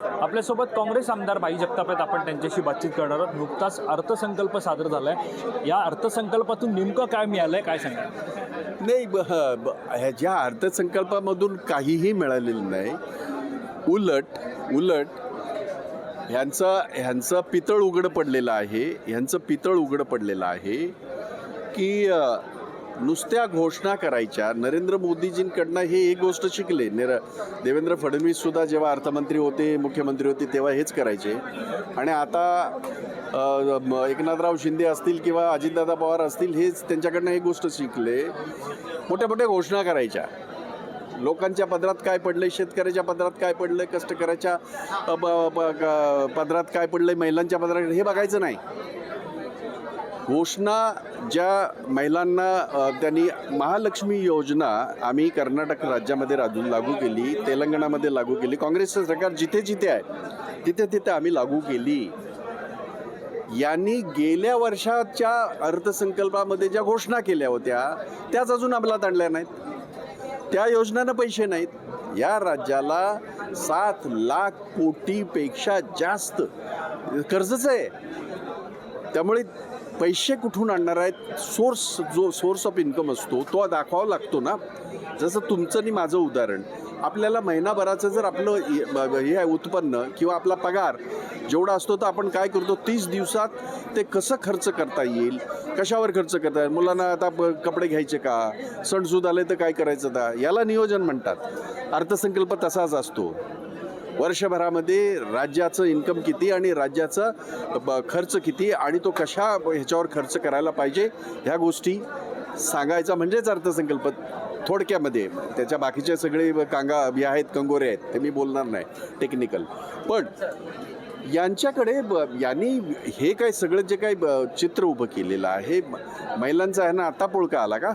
आपल्यासोबत काँग्रेस आमदार बाई जगताप आहेत. आपण त्यांच्याशी बातचीत करणार आहोत. नुकताच अर्थसंकल्प सादर झालाय. या अर्थसंकल्पातून नेमकं काय मिळालंय काय सांगा नाही ब- ह- ब- ह्याच्या अर्थसंकल्पामधून काहीही मिळालेलं नाही उलट उलट ह्यांचं ह्यांचं पितळ उघडं पडलेलं आहे ह्यांचं पितळ उघडं पडलेलं आहे की अ, नुसत्या घोषणा करायच्या. नरेंद्र मोदीजींकडनं हे एक गोष्ट शिकले. निर देवेंद्र फडणवीससुद्धा जेव्हा अर्थमंत्री होते मुख्यमंत्री होते तेव्हा हेच करायचे. आणि आता एकनाथराव शिंदे असतील किंवा अजितदादा पवार असतील हेच त्यांच्याकडनं एक गोष्ट शिकले. मोठ्या मोठ्या घोषणा करायच्या. लोकांच्या पदरात काय पडलंय शेतकऱ्याच्या पदरात काय पडलंय कष्टकऱ्याच्या पदरात काय पडलंय महिलांच्या पदरात हे बघायचं नाही. घोषणा ज्या महिलांना त्यांनी महालक्ष्मी योजना आम्ही कर्नाटक राज्यामध्ये राजू लागू केली तेलंगणामध्ये लागू केली काँग्रेसचं सरकार जिथे जिथे आहे तिथे तिथे आम्ही लागू केली. यांनी गेल्या वर्षाच्या अर्थसंकल्पामध्ये ज्या घोषणा केल्या होत्या त्याच अजून अंमलात आणल्या नाहीत. त्या योजनांना पैसे नाहीत. या राज्याला सात लाख कोटीपेक्षा जास्त कर्जच आहे. त्यामुळे पैसे कुठून आणणार आहेत? सोर्स जो सोर्स ऑफ इन्कम असतो तो दाखवावा लागतो ना. जसं तुमचं आणि माझं उदाहरण. आपल्याला महिनाभराचं जर आपलं हे आहे उत्पन्न किंवा आपला पगार जेवढा असतो तर आपण काय करतो? तीस दिवसात ते कसं खर्च करता येईल? कशावर खर्च करता येईल? मुलांना आता प- कपडे घ्यायचे का? सणसूद आले तर काय करायचं आता? याला नियोजन म्हणतात. अर्थसंकल्प तसाच असतो. वर्षभरामध्ये राज्याचं इन्कम किती आणि राज्याचा ब- खर्च किती आणि तो कशा ह्याच्यावर खर्च करायला पाहिजे ह्या गोष्टी सांगायचा म्हणजेच अर्थसंकल्प थोडक्यामध्ये. त्याच्या बाकीचे सगळे कांगा हे आहेत कंगोरे आहेत ते मी बोलणार नाही टेक्निकल पण यांच्याकडे ब यांनी हे काय सगळं जे काही ब- चित्र उभं केलेलं आहे महिलांचा आहे ना आता पोळका आला का?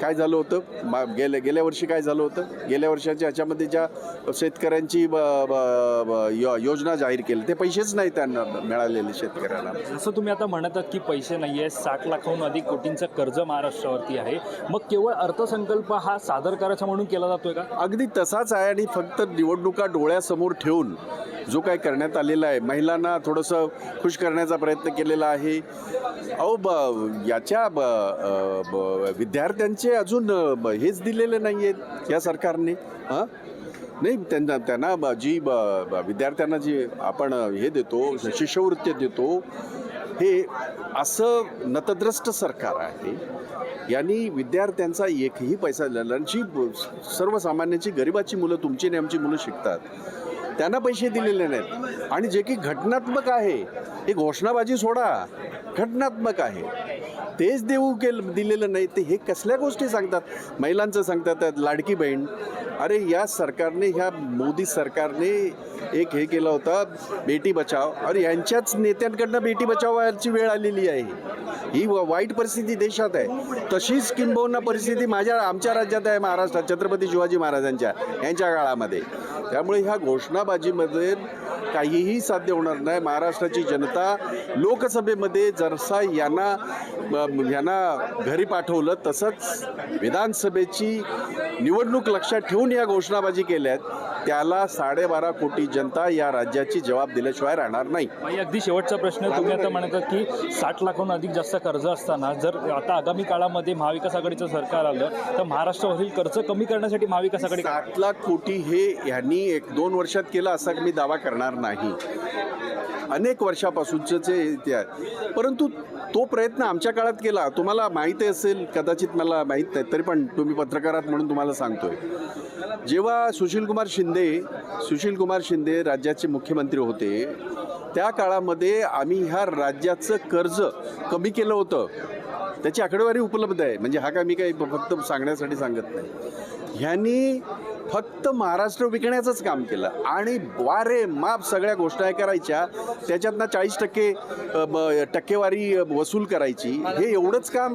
काय झालं होतं? मा गेल्या गेल्या वर्षी काय झालं होतं? गेल्या वर्षाच्या ह्याच्यामध्ये ज्या शेतकऱ्यांची ब- ब- ब- यो- योजना जाहीर केली ते पैसेच नाही त्यांना मिळालेले शेतकऱ्यांना. जसं तुम्ही आता म्हणत आहात की पैसे नाही आहे साठ लाखाहून अधिक कोटींचं कर्ज महाराष्ट्रावरती आहे. मग केवळ अर्थसंकल्प हा सादर करायचा म्हणून केला जातोय का? अगदी तसाच आहे आणि फक्त निवडणुका डोळ्यासमोर ठेवून जो काय करण्यात आलेला आहे महिलांना थोडंसं खुश करण्याचा प्रयत्न केलेला आहे. अहो ब याच्या ब ब- विद्यार्थ्यांचे अजून ब- हेच दिलेले नाही आहेत या सरकारने हां? नाही त्यांना त्यांना ब- जी ब ब- विद्यार्थ्यांना जी आपण हे देतो शिष्यवृत्ती देतो हे असं नतद्रष्ट सरकार आहे. यांनी विद्यार्थ्यांचा एकही पैसा जी सर्वसामान्यांची गरिबाची मुलं तुमची आणि आमची मुलं शिकतात. त्यांना पैसे दिलेले नाहीत. आणि जे की घटनात्मक आहे ही घोषणाबाजी सोडा. घटनात्मक आहे. तेच देऊ केलं दिलेलं नाही ते हे कसल्या गोष्टी सांगतात? महिलांचं सांगतात लाडकी बहीण. अरे या सरकारने ह्या मोदी सरकारने एक हे केलं होतं बेटी बचाव. आणि यांच्याच नेत्यांकडनं बेटी बचावाची वेळ आलेली आहे. ही व- वाईट परिस्थिती देशात आहे. तशीच किंबहुना परिस्थिती माझ्या आमच्या राज्यात आहे महाराष्ट्रात छत्रपती शिवाजी महाराजांच्या यांच्या काळामध्ये. त्यामुळे ह्या घोषणाबाजीमध्ये काहीही साध्य होणार नाही. महाराष्ट्राची जनता लोकसभेमध्ये जरसा यांना यांना घरी पाठवलं तसंच विधानसभेची निवडणूक लक्षात ठेवून या घोषणाबाजी केल्यात त्याला साडेबारा कोटी जनता या राज्याची जबाब दिल्याशिवाय राहणार नाही. अगदी शेवटचा प्रश्न तुम्ही आता म्हणतात की साठ लाखाहून अधिक जास्त कर्ज असताना जर आता आगामी काळामध्ये महाविकास आघाडीचं सरकार आलं तर महाराष्ट्रावरील कर्ज कमी करण्यासाठी महाविकास आघाडी सात लाख कोटी हे ह्यांनी एक दोन वर्षात केलं असा मी दावा करणार नाही. अनेक वर्षापासूनचे जे ते आहे परंतु तो प्रयत्न आमच्या काळात केला. तुम्हाला माहिती असेल कदाचित मला माहीत नाही तरी पण तुम्ही पत्रकारात म्हणून तुम्हाला सांगतोय. जेव्हा सुशीलकुमार शिंदे सुशीलकुमार शिंदे राज्याचे मुख्यमंत्री होते त्या काळामध्ये आम्ही ह्या राज्याचं कर्ज कमी केलं होतं. त्याची आकडेवारी उपलब्ध आहे. म्हणजे हा काय मी काही फक्त सांगण्यासाठी सांगत नाही. ह्यांनी फक्त महाराष्ट्र विकण्याचंच काम केलं. आणि वारे माप सगळ्या घोषणा करायच्या त्याच्यातनं चाळीस टक्के टक्केवारी वसूल करायची. हे एवढंच काम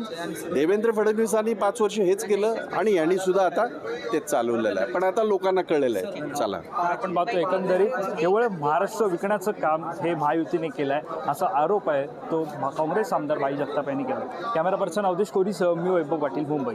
देवेंद्र फडणवीसांनी पाच वर्ष हेच केलं आणि यांनी सुद्धा आता ते चालवलेलं आहे. पण आता लोकांना कळलेलं आहे. चला. आपण पाहतो एकंदरीत केवळ महाराष्ट्र विकण्याचं काम हे महायुतीने केलं आहे असा आरोप आहे तो काँग्रेस आमदार भाई जगताप यांनी केला. कॅमेरा पर्सन अवधेश कोरीसह मी वैभव पाटील मुंबई.